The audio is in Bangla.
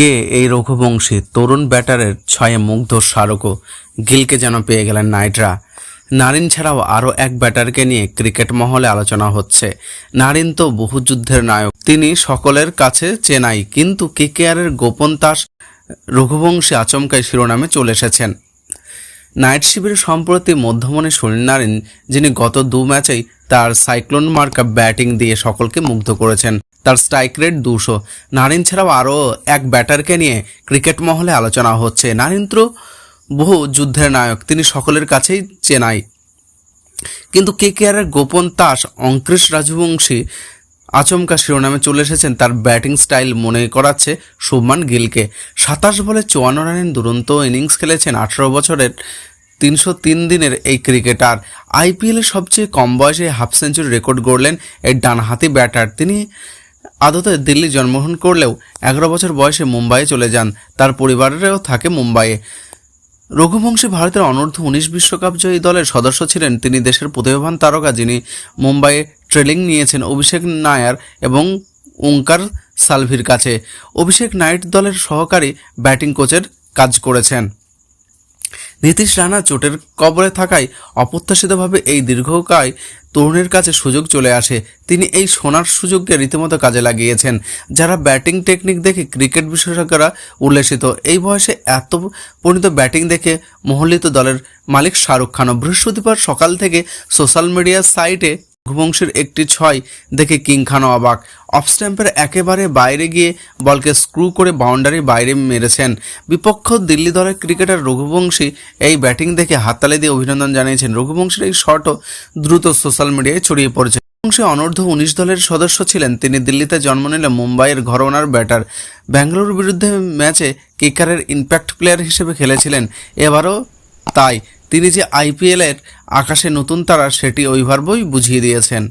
কে এই রঘুবংশী তরুণ ব্যাটারের ছয়ে মুগ্ধ স্মারকও গিলকে যেন পেয়ে গেলেন নাইটরা। নারিন ছাড়াও আরও এক ব্যাটারকে নিয়ে ক্রিকেট মহলে আলোচনা হচ্ছে। নারিন তো বহু যুদ্ধের নায়ক। তিনি সকলের কাছে চেনাই, কিন্তু কেকেআরের গোপন তাস রঘুবংশী আচমকাই শিরোনামে চলে এসেছেন। নাইট শিবিরে সম্প্রতি মধ্যমণি সুনীল নারিন, যিনি গত দু ম্যাচেই তার সাইক্লোন মার্কা ব্যাটিং দিয়ে সকলকে মুগ্ধ করেছেন। তার স্ট্রাইক রেট দুশো। নারিন ছাড়াও আরও এক ব্যাটারকে নিয়ে ক্রিকেট মহলে আলোচনা হচ্ছে। নারিন্দ্র বহু যুদ্ধের নায়ক, তিনি সকলের কাছেই চেনাই। কিন্তু কে কে আরের গোপন তাস অঙ্কৃশ রাজবংশী আচমকা শিরোনামে চলে এসেছেন। তার ব্যাটিং স্টাইল মনে করাচ্ছে শুভমান গিলকে। সাতাশ বলে চুয়ান্ন রানের দুরন্ত ইনিংস খেলেছেন আঠারো বছরের তিনশো তিন দিনের এই ক্রিকেটার। আইপিএলে সবচেয়ে কম বয়সে হাফ সেঞ্চুরি রেকর্ড গড়লেন এই ডানহাতি ব্যাটার। তিনি আদতে দিল্লি জন্মগ্রহণ করলেও এগারো বছর বয়সে মুম্বাইয়ে চলে যান। তার পরিবারেরও থাকে মুম্বাইয়ে। রঘুবংশী ভারতের অনূর্ধ্ব উনিশ বিশ্বকাপ জয়ী দলের সদস্য ছিলেন তিনি দেশের প্রতিভাবান তারকা যিনি মুম্বাইয়ে ট্রেনিং নিয়েছেন অভিষেক নায়ার এবং ওঙ্কার সালভির কাছে। অভিষেক নাইট দলের সহকারী ব্যাটিং কোচের কাজ করেছেন। নীতিশ রানা চোটের কবরে থাকায় অপ্রত্যাশিতভাবে এই দীর্ঘকায় তরুণের কাছে সুযোগ চলে আসে। তিনি এই সোনার সুযোগকে রীতিমতো কাজে লাগিয়েছেন, যারা ব্যাটিং টেকনিক দেখে ক্রিকেট বিশেষজ্ঞরা উল্লেসিত এই বয়সে এত পরিণত ব্যাটিং দেখে মহল্লিত দলের মালিক শাহরুখ খানও বৃহস্পতিবার সকাল থেকে সোশ্যাল মিডিয়া সাইটে রঘুবংশের একটি ছয় দেখে কিং খানও অবাক। অফ স্ট্যাম্পের একেবারে বাইরে গিয়ে বলকে স্ক্রু করে বাউন্ডারির বাইরে মেরেছেন। বিপক্ষ দিল্লি দলের ক্রিকেটার রঘুবংশী এই ব্যাটিং দেখে হাততালি দিয়ে অভিনন্দন জানিয়েছেন। রঘুবংশীর এই শটও দ্রুত সোশ্যাল মিডিয়ায় ছড়িয়ে পড়েছে। রঘুবংশী অনূর্ধ্ব উনিশ দলের সদস্য ছিলেন। তিনি দিল্লিতে জন্ম নিলে মুম্বাইয়ের ঘরোনার ব্যাটার। ব্যাঙ্গালোর বিরুদ্ধে ম্যাচে কিকারের ইম্প্যাক্ট প্লেয়ার হিসেবে খেলেছিলেন। এবারও তাই। তিনি যে আইপিএলের আকাশে নতুন তারা সেটি ওইভাবেই বুঝিয়ে দিয়েছেন।